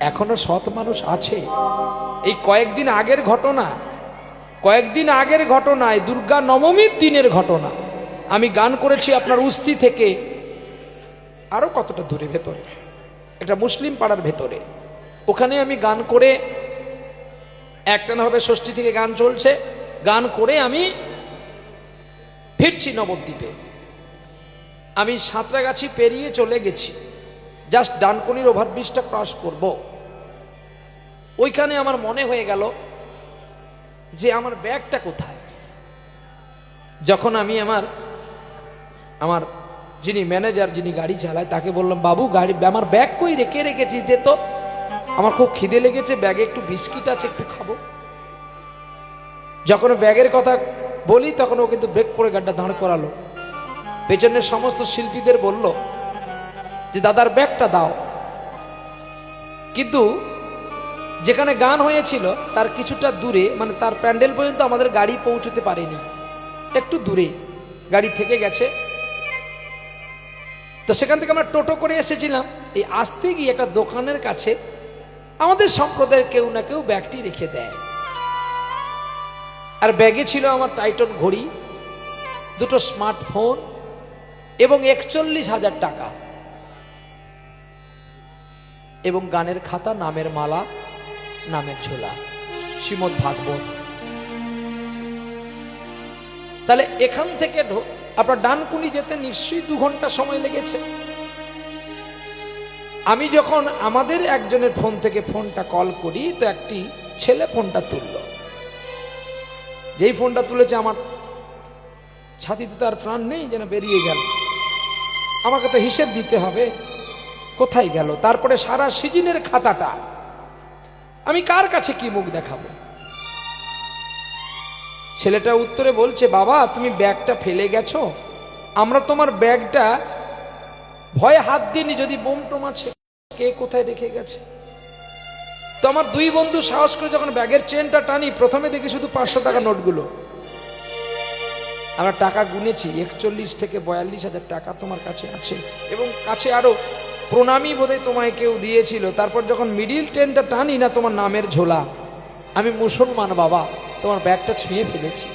এখনও সৎ মানুষ আছে। এই কয়েকদিন আগের ঘটনা, কয়েকদিন আগের ঘটনায় দুর্গা নবমীর দিনের ঘটনা। আমি গান করেছি আপনার উস্তি থেকে। আরও কতটা দূরে ভেতরে? একটা মুসলিম পাড়ার ভেতরে। ওখানে আমি গান করে একটানাভাবে ষষ্ঠী থেকে গান চলছে। গান করে আমি ফিরছি নবদ্বীপে। আমি সাঁতরাগাছি পেরিয়ে চলে গেছি। জাস্ট ডানকুনির ওভারব্রিজটা ক্রস করব। ওইখানে আমার মনে হয়ে গেল যে আমার ব্যাগটা কোথায়? যখন আমি আমার আমার যিনি ম্যানেজার যিনি গাড়ি চালায়, তাকে বললাম, বাবু, গাড়ি, আমার ব্যাগ কই রেখে রেখেছিস? দে তো। আমার খুব খিদে লেগেছে, ব্যাগে একটু বিস্কিট আছে, একটু খাব। যখন ব্যাগের কথা বলি, তখন ও কিন্তু ব্রেক করে গাড়িটা দাঁড় করালো। পেছনের সমস্ত শিল্পীদের বলল যে, দাদার ব্যাগটা দাও। কিন্তু যেখানে গান হয়েছিল, তার কিছুটা দূরে মানে তার প্যান্ডেল পর্যন্ত আমাদের গাড়ি পৌঁছতে পারেনি। একটু দূরে গাড়ি থেকে গেছে। তো সেখান থেকে আমরা টোটো করে এসেছিলাম। এই আসতে গিয়ে একটা দোকানের কাছে আমাদের সম্প্রদায়ের কেউ না কেউ ব্যাগটি রেখে দেয়। আর ব্যাগে ছিল আমার টাইটন ঘড়ি, দুটো স্মার্টফোন এবং একচল্লিশ হাজার টাকা। এবং গানের খাতা, নামের মালা নামের ঝোলা শ্রীমদ ভাগবত। তাহলে এখান থেকে আপনার ডানকুনি যেতে নিশ্চয়ই দু ঘণ্টা সময় লেগেছে। আমি যখন আমাদের একজনের ফোন থেকে ফোনটা কল করি, তো একটি ছেলে ফোনটা তুলল। যেই ফোনটা তুলেছে আমার ছাতিতে তার প্রাণ নেই, যেন বেরিয়ে গেল। আমাকে তো হিসেব দিতে হবে, কোথায় গেল? তারপরে সারা সিজনের খাতাটা আমি কার কাছে কি মুখ দেখাবো? ছেলেটা উত্তরে বলছে, বাবা, তুমি ব্যাগটা ফেলে গেছো। আমরা তোমার ব্যাগটা ভয়ে হাত দিইনি, যদি বোম টোম কে কোথায় রেখে গেছে? তো আমার দুই বন্ধু সাহস করে যখন ব্যাগের চেনটা টানি, প্রথমে দেখি শুধু পাঁচশো টাকা নোটগুলো। আমরা টাকা গুনেছি, একচল্লিশ থেকে বয়াল্লিশ হাজার টাকা তোমার কাছে আছে এবং কাছে আরও প্রণামী বোধহয় তোমায় কেউ দিয়েছিল। তারপর যখন মিডিল ট্রেনটা টানি না, তোমার নামের ঝোলা। আমি মুসলমান বাবা, তোমার ব্যাগটা ছুঁয়ে ফেলেছি।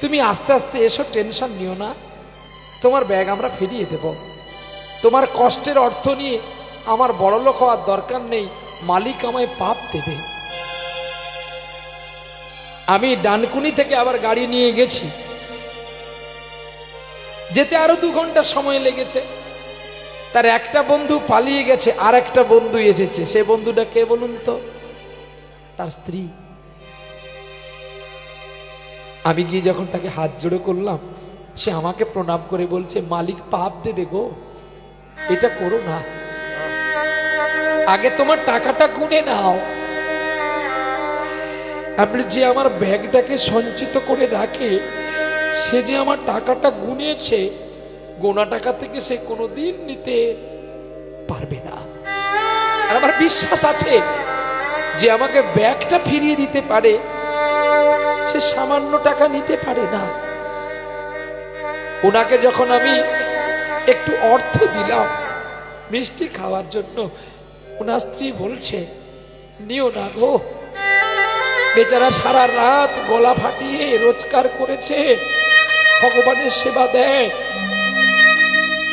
তুমি আস্তে আস্তে এসো, টেনশন নিও না। তোমার ব্যাগ আমরা ফিরিয়ে দেব। তোমার কষ্টের অর্থ নিয়ে আমার বড়লোক হওয়ার দরকার নেই। মালিক আমায় পাপ দেবে। আমি ডানকুনি থেকে আবার গাড়ি নিয়ে গেছি। যেতে আরও দু ঘণ্টা সময় লেগেছে। তার একটা বন্ধু পালিয়ে গেছে আর একটা বন্ধু এসেছে। সে বন্ধুটা কে বলুন তো? তার স্ত্রী। আমি গিয়ে যখন তাকে হাত জোড়ে করলাম, সে আমাকে প্রণাম করে বলছে, মালিক পাপ দেবে গো। এটা করো না। আগে তোমার টাকাটা গুনে নাও। আপনি যে আমার ব্যাগটাকে সঞ্চিত করে রাখে, সে যে আমার টাকাটা গুনেছে গোনা টাকা থেকে সে কোনো দিন নিতে পারবে না। আর আমার বিশ্বাস আছে যে আমাকে ব্যাগটা ফিরিয়ে দিতে পারে, সে সামান্য টাকা নিতে পারে না। ওনাকে যখন আমি একটু অর্থ দিলাম মিষ্টি খাওয়ার জন্য, ওনার স্ত্রী বলছে, নিও না গো। বেচারা সারা রাত গলা ফাটিয়ে রোজগার করেছে। ভগবানের সেবা দেয়।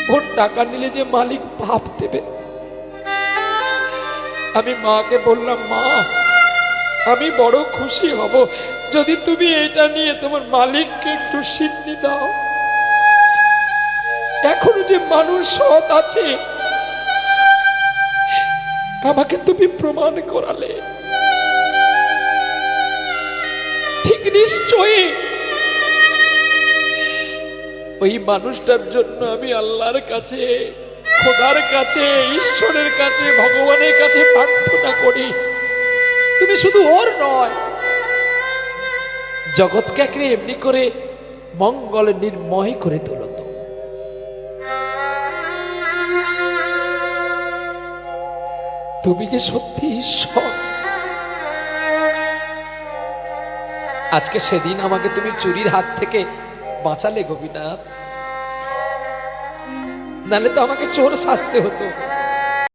ওর টাকা নিলে যে মালিক পাপ দেবে। আমি মাকে বললাম, মা, আমি বড় খুশি হব। যদি তুমি এটা নিয়ে তোমার মালিককে একটু সিন্নি দাও। এখনও যে মানুষ সৎ আছে, আমাকে তুমি প্রমাণ করালে। ঠিক নিশ্চয়ই ওই মানুষটার জন্য আমি আল্লাহর কাছে, খোদার কাছে, ঈশ্বরের কাছে, ভগবানের কাছে প্রার্থনা করি। তুমি শুধু ওর নয়, জগৎকে একে এমনি করে মঙ্গলে নির্ময় করে তোলো তো। তুমি যে সত্যি ঈশ্বর, আজকে সেদিন আমাকে তুমি চুরির হাত থেকে বাঁচালে গোপীনাথ নালে তো আমাকে চোর সাজতে হতো।